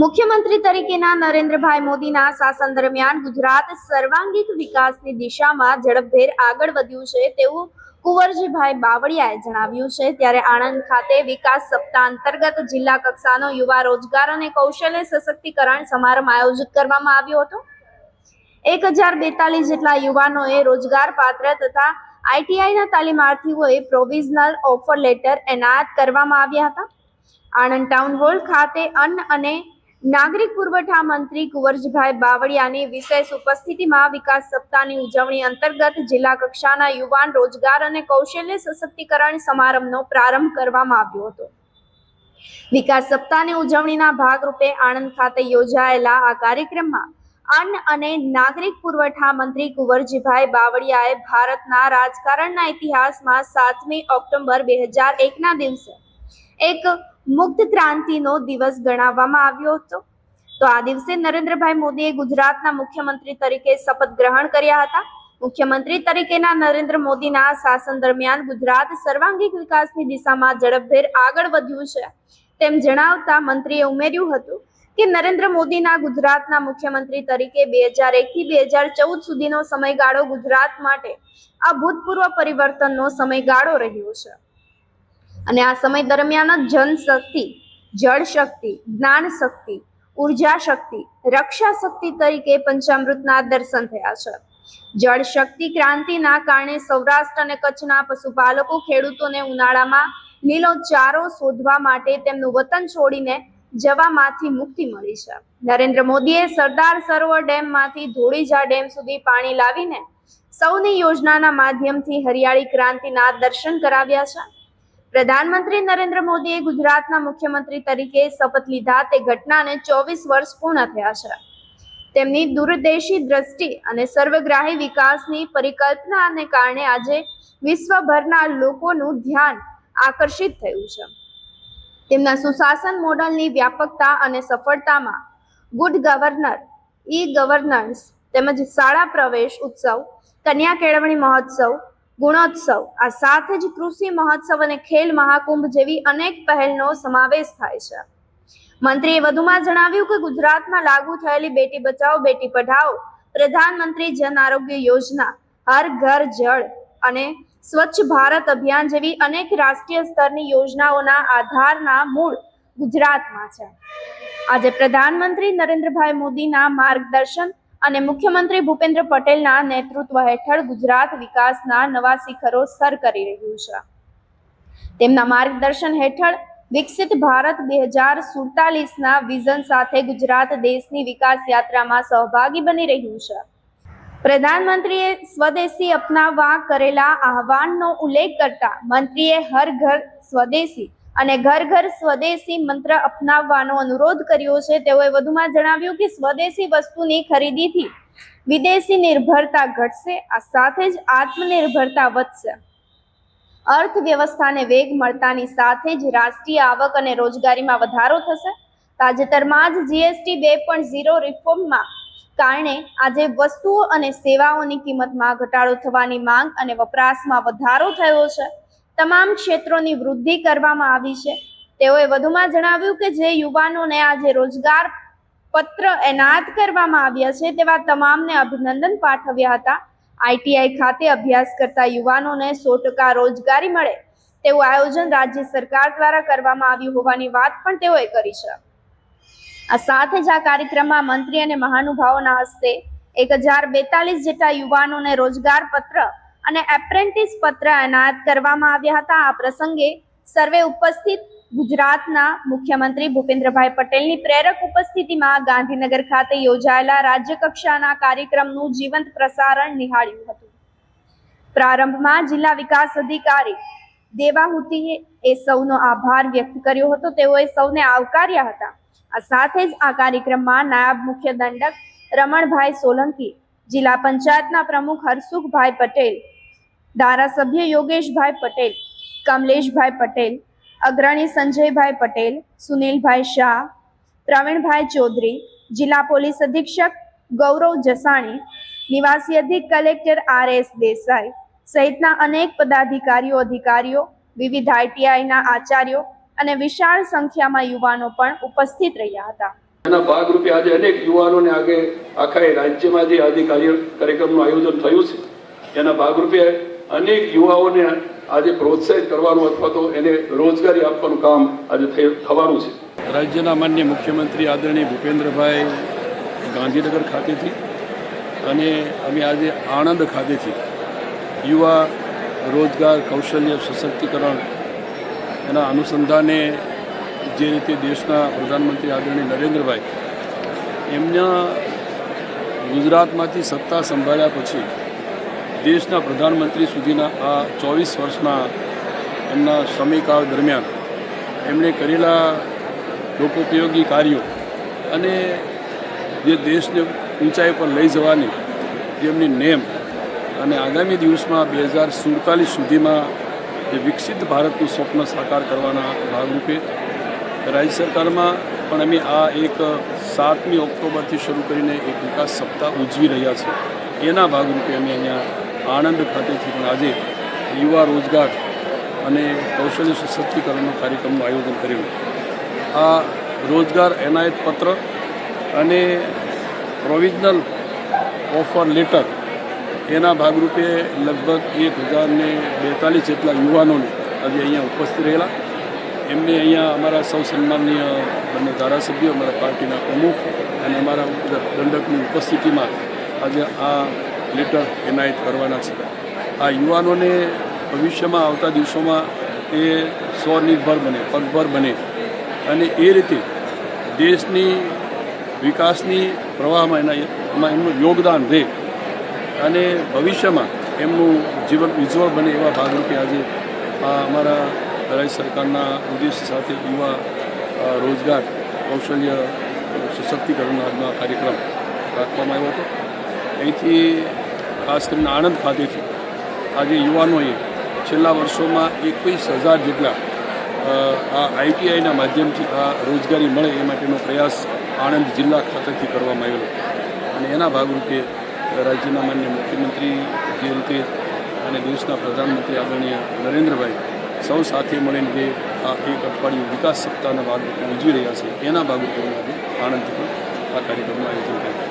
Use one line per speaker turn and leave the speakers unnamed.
મુખ્યમંત્રી તરીકેના નરેન્દ્રભાઈ મોદીના શાસન દરમિયાન ગુજરાત સર્વાંગીક વિકાસની દિશામાં ઝડપભેર આગળ વધ્યું છે તેવું કુંવરજીભાઈ બાવળિયાએ જણાવ્યું છે. ત્યારે આણંદ ખાતે વિકાસ સપ્તાહ અંતર્ગત જિલ્લા કક્ષાનો યુવા રોજગાર અને કૌશલ્ય સશક્તિકરણ સમારંભ આયોજિત કરવામાં આવ્યો હતો. એક હજાર બેતાલીસ જેટલા યુવાનોએ રોજગાર પાત્ર તથા આઈટીઆઈના તાલીમાર્થીઓએ પ્રોવિઝનલ ઓફર લેટર એનાયત કરવામાં આવ્યા હતા. આણંદ ટાઉન હોલ ખાતે અન્ન અને નાગરિક પુરવઠા મંત્રી કુંવરજીભાઈ બાવળિયાની વિશેષ ઉપસ્થિતિમાં વિકાસ સપ્તાહની ઉજવણી અંતર્ગત જિલ્લા કક્ષાના યુવાન રોજગાર અને કૌશલ્ય સશક્તિકરણ સમારંભનો પ્રારંભ કરવામાં આવ્યો હતો. વિકાસ સપ્તાહની ઉજવણીના ભાગરૂપે આણંદ ખાતે યોજાયેલા આ કાર્યક્રમમાં અન્ન અને નાગરિક પુરવઠા મંત્રી કુંવરજીભાઈ બાવળિયાએ ભારતના રાજકારણના ઇતિહાસમાં સાતમી ઓક્ટોબર બે હજાર એકના દિવસે એક મુક્ત ક્રાંતિનો દિવસ ગણાવવામાં આવ્યો હતો. તો આ દિવસે નરેન્દ્રભાઈ મોદીએ ગુજરાતના મુખ્યમંત્રી તરીકે શપથ ગ્રહણ કર્યા હતા. મુખ્યમંત્રી તરીકેના નરેન્દ્ર મોદીના શાસન દરમિયાન ગુજરાત સર્વાંગીક વિકાસની દિશામાં ઝડપભેર આગળ વધ્યું છે. તેમ જણાવતા મંત્રીએ ઉમેર્યું હતું કે નરેન્દ્ર મોદીના ગુજરાતના મુખ્યમંત્રી તરીકે બે હજાર એકથી બે હજાર ચૌદ સુધીનો સમયગાળો ગુજરાત માટે અભૂતપૂર્વ પરિવર્તનનો સમયગાળો રહ્યો છે. અને આ સમય દરમિયાન જ જનશક્તિ જળ શક્તિ જ્ઞાન શક્તિ ઊર્જા શક્તિ રક્ષા શક્તિ તરીકે પંચામૃતના દર્શન થયા છે. જળ શક્તિ ક્રાંતિના કારણે સૌરાષ્ટ્ર અને કચ્છના પશુપાલકો ખેડૂતોને ઉનાળામાં લીલો ચારો શોધવા માટે તેમનું વતન છોડીને જવામાંથી મુક્તિ મળી છે. નરેન્દ્ર મોદીએ સરદાર સરોવર ડેમમાંથી ધોળીજા ડેમ સુધી પાણી લાવીને સૌની યોજનાના માધ્યમથી હરિયાળી ક્રાંતિના દર્શન કરાવ્યા છે. પ્રધાનમંત્રી નરેન્દ્ર મોદીએ ગુજરાતના મુખ્યમંત્રી તરીકે શપથ લીધા તે ઘટનાને ચોવીસ વર્ષ પૂર્ણ થયા છે. તેમની દૂરદેશી દ્રષ્ટિ અને સર્વગ્રાહી વિકાસની પરિકલ્પનાને કારણે આજે વિશ્વભરના લોકોનું ધ્યાન આકર્ષિત થયું છે. તેમના સુશાસન મોડલની વ્યાપકતા અને સફળતામાં ગુડ ગવર્નર, ઈ ગવર્નન્સ તેમજ શાળા પ્રવેશ ઉત્સવ, કન્યા કેળવણી મહોત્સવ ગુણોત્સવ. આ સાથે જ કૃષિ મહોત્સવ અને ખેલ મહાકુંભ જેવી અનેક પહેલનો સમાવેશ થાય છે. મંત્રીએ વધુમાં જણાવ્યું કે ગુજરાતમાં લાગુ થયેલી બેટી બચાવો, બેટી પઢાઓ, પ્રધાનમંત્રી જન આરોગ્ય યોજના, હર ઘર જળ અને સ્વચ્છ ભારત અભિયાન જેવી અનેક રાષ્ટ્રીય સ્તરની યોજનાઓના આધારના મૂળ ગુજરાતમાં છે. આજે પ્રધાનમંત્રી નરેન્દ્રભાઈ મોદીના માર્ગદર્શન અને મુખ્યમંત્રી ભૂપેન્દ્ર પટેલના નેતૃત્વ હેઠળ ગુજરાત વિકાસના નવા શિખરો સર કરી રહ્યું છે. તેમના માર્ગદર્શન હેઠળ વિકસિત ભારત બે હજાર સુડતાલીસના વિઝન સાથે ગુજરાત દેશની વિકાસ યાત્રામાં સહભાગી બની રહ્યું છે. પ્રધાનમંત્રીએ સ્વદેશી અપનાવવા કરેલા આહવાનનો ઉલ્લેખ કરતા મંત્રીએ હર ઘર સ્વદેશી અને ઘર ઘર સ્વદેશી મંત્ર અપનાવવાનો અનુરોધ કર્યો છે. તેઓએ વધુમાં જણાવ્યું કે સ્વદેશી વસ્તુની ખરીદીથી વિદેશી નિર્ભરતા ઘટશે, આ સાથે જ આત્મનિર્ભરતા વધશે. અર્થવ્યવસ્થાને વેગ મળતાની સાથે જ રાષ્ટ્રીય આવક અને રોજગારીમાં વધારો થશે. તાજેતરમાં જ જીએસટી બે પોઈન્ટ ઝીરો રિફોર્મમાં કારણે આજે વસ્તુઓ અને સેવાઓની કિંમતમાં ઘટાડો થવાની માંગ અને વપરાશમાં વધારો થયો છે. તમામ ક્ષેત્રોની વૃદ્ધિ કરવામાં આવી છે. તેઓએ વધુમાં જણાવ્યું કે જે યુવાનોને આજે રોજગાર પત્ર એનાયત કરવામાં આવ્યા છે તેવા તમામને અભિનંદન પાઠવ્યા હતા. આઈટીઆઈ ખાતે અભ્યાસ કરતા યુવાનોને સો ટકા રોજગારી મળે તેવું આયોજન રાજ્ય સરકાર દ્વારા કરવામાં આવ્યું હોવાની વાત પણ તેઓએ કરી છે. આ સાથે જ આ કાર્યક્રમમાં મંત્રી અને મહાનુભાવોના હસ્તે એક હજાર બેતાલીસ જેટલા યુવાનોને રોજગાર પત્ર અને એપ્રેન્ટિસ પત્ર એનાયત કરવામાં આવ્યા હતા. આ પ્રસંગે સર્વે ઉપસ્થિત ગુજરાતના મુખ્યમંત્રી ભૂપેન્દ્રભાઈ પટેલની પ્રેરક ઉપસ્થિતિમાં ગાંધીનગર ખાતે યોજાયેલા રાજ્ય કક્ષાના કાર્યક્રમનું જીવંત પ્રસારણ નિહાળ્યું હતું. પ્રારંભમાં જિલ્લા વિકાસ અધિકારી દેવાહુતિએ એ સૌનો આભાર વ્યક્ત કર્યો હતો. તેઓએ સૌને આવકાર્યા હતા. આ સાથે જ આ કાર્યક્રમમાં નાયબ મુખ્ય દંડક રમણભાઈ સોલંકી, જિલ્લા પંચાયતના પ્રમુખ હરસુખભાઈ પટેલ ધારાસભ્ય યોગેશભાઈ પટેલ, કમલેશભાઈ પટેલ, અગ્રણી સંજયભાઈ પટેલ, સુનિલભાઈ શાહ, પ્રવીણભાઈ ચૌધરી, જિલ્લા પોલીસ અધિક્ષક ગૌરવ જસાણી, નિવાસી અધિક કલેક્ટર આર એસ દેસાઈ સહિતના અનેક પદાધિકારીઓ, અધિકારીઓ, વિવિધ આઈટીઆઈના આચાર્યો અને વિશાળ સંખ્યામાં યુવાનો પણ ઉપસ્થિત રહ્યા હતા.
એના ભાગરૂપે આજે અનેક યુવાનોને આગે આખા રાજ્યમાં જે આજે કાર્યક્રમનું આયોજન થયું છે. એના ભાગરૂપે અનેક યુવાઓને આજે પ્રોત્સાહિત કરવાનું અથવા તો એને રોજગારી આપવાનું કામ આજે થવાનું છે. રાજ્યના માન્ય મુખ્યમંત્રી આદરણીય ભૂપેન્દ્રભાઈ ગાંધીનગર ખાતેથી અને અમે આજે આણંદ ખાતેથી યુવા રોજગાર કૌશલ્ય સશક્તિકરણ એના અનુસંધાને જે રીતે દેશના પ્રધાનમંત્રી આદરણીય નરેન્દ્રભાઈ એમના ગુજરાતમાંથી સત્તા સંભાળ્યા પછી દેશના પ્રધાનમંત્રી સુધીના આ ચોવીસ વર્ષના એમના સમયકાળ દરમિયાન એમણે કરેલા લોકોપયોગી કાર્યો અને જે દેશને ઊંચાઈ પર લઈ જવાની જેમની નેમ અને આગામી દિવસમાં બે હજાર સુડતાલીસ સુધીમાં જે વિકસિત ભારતનું સ્વપ્ન સાકાર કરવાના ભાગરૂપે રાજ્ય સરકારમાં પણ અમે આ એક સાતમી ઓક્ટોબરથી શરૂ કરીને એક વિકાસ સપ્તાહ ઉજવી રહ્યા છે એના ભાગરૂપે અમે અહીંયા આણંદ ખાતેથી પણ આજે યુવા રોજગાર અને કૌશલ્ય સશક્તિકરણનો કાર્યક્રમનું આયોજન કર્યું. આ રોજગાર એનાયત પત્ર અને પ્રોવિઝનલ ઓફર લેટર એના ભાગરૂપે લગભગ એક હજારને બેતાલીસ જેટલા યુવાનોને આજે અહીંયા ઉપસ્થિત રહેલા. એમને અહીંયા અમારા સૌ સન્માનનીય બંને ધારાસભ્યો, અમારા પાર્ટીના પ્રમુખ અને અમારા દંડકની ઉપસ્થિતિમાં આજે આ લેટર એનાયત કરવાના છે. આ યુવાનોને ભવિષ્યમાં આવતા દિવસોમાં એ સ્વનિર્ભર બને, પગભર બને. અને એ રીતે દેશની વિકાસની પ્રવાહમાં એના એમાં એમનું યોગદાન રહે અને ભવિષ્યમાં એમનું જીવન ઉજ્જવળ બને એવા ભાગરૂપે આજે આ અમારા રાજ્ય સરકારના ઉદ્દેશ્ય સાથે યુવા રોજગાર, કૌશલ્ય સશક્તિકરણનો આજનો કાર્યક્રમ રાખવામાં આવ્યો હતો. અહીંથી ખાસ કરીને આણંદ ખાતેથી આજે યુવાનોએ છેલ્લા વર્ષોમાં એકવીસ હજાર જેટલા આ આઈટીઆઈના માધ્યમથી આ રોજગારી મળે એ માટેનો પ્રયાસ આણંદ જિલ્લા ખાતેથી કરવામાં આવેલો. અને એના ભાગરૂપે રાજ્યના માન્ય મુખ્યમંત્રી જે રીતે અને દેશના પ્રધાનમંત્રી આદરણીય નરેન્દ્રભાઈ સૌ સાથે મળીને જે આ એક અઠવાડિયું વિકાસ સપ્તાહના ભાગરૂપે ઉજવી રહ્યા છે, એના ભાગરૂપે આજે આણંદથી પણ આ કાર્યક્રમનું આયોજન કર્યું.